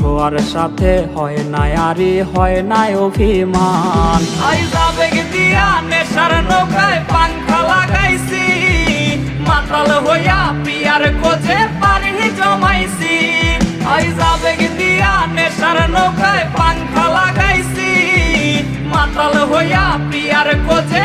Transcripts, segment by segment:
ধোয়ার সাথে হয় না আরে হয় না অভিমান। আইজা বেগ দিয়া নেশার নৌকায় পাংখা লাগাইছি, মাতাল হইয়া পিয়ার কোজে পারি জমাইছি। আইজা বেগ দিয়া নেশার নৌকায় পাংখা লাগাইছি, মাতাল হইয়া পিয়ার কোজে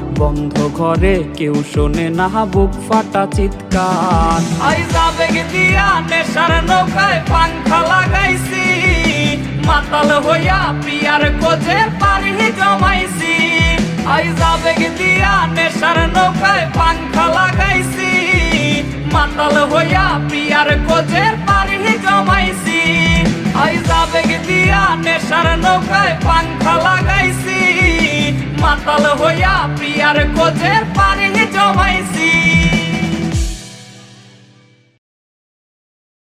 বন্ধ ঘরে কেউ শোনে না, বুক ফাটা চিৎকার। দিয়া লাগাইছি। মাতাল হইয়া পিয়ার কোজে পারি জমাইছি। আইজা বেগ দিয়া নেশার নৌকায় মাতাল হইয়া প্রিয়ার কোজে পারে জমাইছি